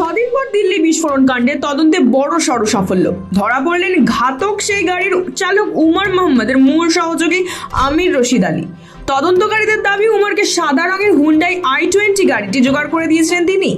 ছদিন পর দিল্লি বিস্ফোরণ কাণ্ডে তদন্তে বড় সড় সাফল্য। ধরা পড়লেন ঘাতক সেই গাড়ির চালক উমর মোহাম্মদের মূল সহযোগী আমির রশিদ আলী। তদন্তকারীদের দাবি, উমরকে সাদা রঙের হুন্ডাই আই টোয়েন্টি গাড়িটি জোগাড় করে দিয়েছিলেন তিনি।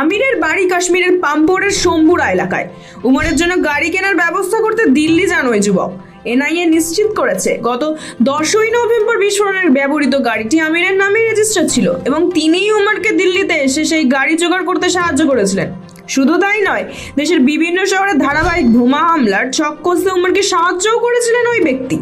আমিরের বাড়ি কাশ্মীরের পাম্পোরের শম্ভুরা এলাকায়। উমরের জন্য গাড়ি কেনার ব্যবস্থা করতে দিল্লি যান ওই যুবক। এনআইএ নিশ্চিত করেছে। গত দশই নভেম্বর বিস্ফোরণের ব্যবহৃত গাড়িটি আমিরের নামে রেজিস্টার ছিল এবং তিনিই উমারকে দিল্লিতে এসে সেই গাড়ি জোগাড় করতে সাহায্য করেছিলেন। শুধু তাই নয়, দেশের বিভিন্ন শহরে ধারাবাহিক বোমা হামলার ছক কষতে উমরকে সাহায্যও করেছিলেন ওই ব্যক্তি।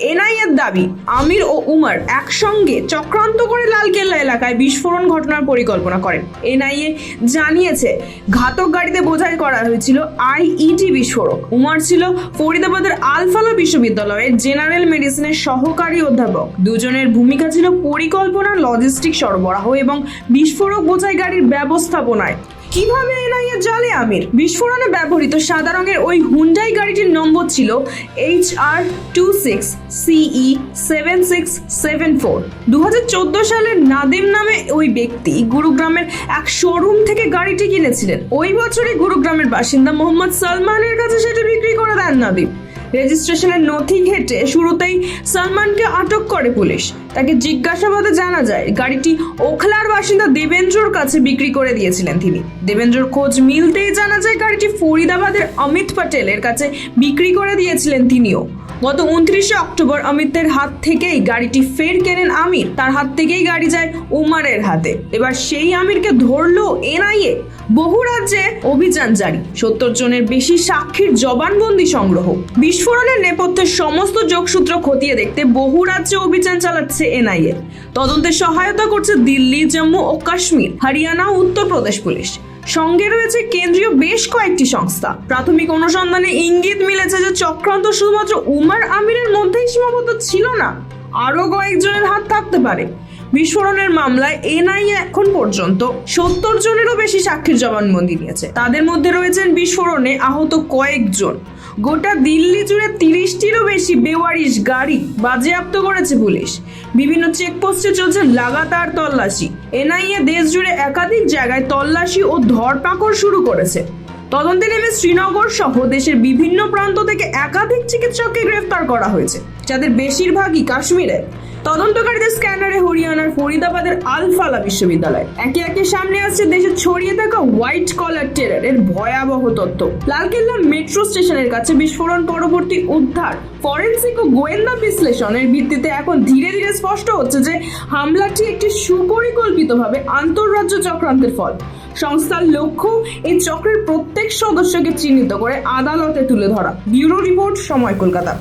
এনআইএর দাবি, আমির ও উমর একসঙ্গে চক্রান্ত করে লালকেল্লা এলাকায় বিস্ফোরণ ঘটনার পরিকল্পনা করেন। এনআইএ জানিয়েছে, ঘাতক গাড়িতে বোঝাই করা হয়েছিল আইইডি বিস্ফোরক। উমার ছিল ফরিদাবাদের আলফালা বিশ্ববিদ্যালয়ের জেনারেল মেডিসিনের সহকারী অধ্যাপক। দুজনের ভূমিকা ছিল পরিকল্পনা লজিস্টিক সরবরাহ এবং বিস্ফোরক বোঝাই গাড়ির ব্যবস্থাপনায়। কীভাবে এনআইএ জালে আমির? বিস্ফোরণে ব্যবহৃত সাদা রঙের ওই হুন্ডাই গাড়িটির নম্বর ছিল H R two six CE seven six seven four. দু হাজার চোদ্দ সালের নাদিম নামে ওই ব্যক্তি গুরুগ্রামের এক শোরুম থেকে গাড়িটি কিনেছিলেন। ওই বছরই গুরুগ্রামের বাসিন্দা মোহাম্মদ সালমানের কাছে সেটি বিক্রি করে দেন নাদিম। রেজিস্ট্রেশনের নথি ঘেঁটে শুরুতেই সালমানকে আটক করে পুলিশ। তাকে জিজ্ঞাসাবাদে জানা যায়, গাড়িটি ওখলার বাসিন্দা দেবেন্দ্রর কাছে বিক্রি করে দিয়েছিলেন তিনি। দেবেন্দ্রর খোঁজ মিলতেই জানা যায়, গাড়িটি ফরিদাবাদের অমিত প্যাটেলের কাছে বিক্রি করে দিয়েছিলেন তিনিও। গত উনত্রিশে অক্টোবর অমিতের হাত থেকেই গাড়িটি ফের কেনেন আমির। তার হাত থেকেই গাড়ি যায় উমারের হাতে। এবার সেই আমিরকে ধরলো এনআইএ। বহু রাজ্যে অভিযান জারি। সত্তর জনের বেশি সাক্ষীর জবানবন্দি সংগ্রহ। বিস্ফোরণের নেপথ্যে সমস্ত যোগসূত্র খতিয়ে দেখতে বহু রাজ্যে অভিযান চালাচ্ছে এনআইএ। তদন্তে সহায়তা করছে দিল্লি, জম্মু ও কাশ্মীর, হরিয়ানা, উত্তরপ্রদেশ পুলিশ। সঙ্গে রয়েছে কেন্দ্রীয় বেশ কয়েকটি সংস্থা। প্রাথমিক অনুসন্ধানে ইঙ্গিত মিলেছে যে চক্রান্ত শুধুমাত্র উমার আমিরের মধ্যেই সীমাবদ্ধ ছিল না, আরও কয়েকজনের হাত থাকতে পারে। বিস্ফোরণের মামলায় এনআইএ এখন পর্যন্ত সত্তর জনেরও বেশি সাক্ষীর জবানবন্দি নিয়েছে। তাদের মধ্যে রয়েছেন বিস্ফোরণে আহত কয়েকজন। গোটা দিল্লি জুড়ে তিরিশটিরও বেশি বেওয়ারিশ গাড়ি বাজেয়াপ্ত করেছে পুলিশ। বিভিন্ন চেকপোস্টে চলছে লাগাতার তল্লাশি। এনআইএ দেশ জুড়ে একাধিক জায়গায় তল্লাশি ও ধরপাকড় শুরু করেছে। তদন্তে নেমে শ্রীনগর সহ দেশের বিভিন্ন প্রান্ত থেকে একাধিক চিকিৎসককে গ্রেফতার করা হয়েছে, যাদের বেশিরভাগই কাশ্মীরে। তদন্তকারীদের স্ক্যানারে হরিয়ানার ফরিদাবাদের আলফালা বিশ্ববিদ্যালয়। একে একে সামনে আসছে দেশে ছড়িয়ে থাকা হোয়াইট কলার টেরার এর ভয়াবহ তথ্য লালকেল্লা মেট্রো স্টেশনের কাছে বিস্ফোরণ, পরবর্তী উদ্ধার, ফরেন্সিক ও গোয়েন্দা বিশ্লেষণের ভিত্তিতে এখন ধীরে ধীরে স্পষ্ট হচ্ছে যে হামলাটি একটি সুপরিকল্পিতভাবে আন্তঃরাজ্য চক্রান্তের ফল। সংস্থার লক্ষ্য, এই চক্রের প্রত্যেক সদস্যকে চিহ্নিত করে আদালতে তুলে ধরা। ব্যুরো রিপোর্ট, সময় কলকাতা।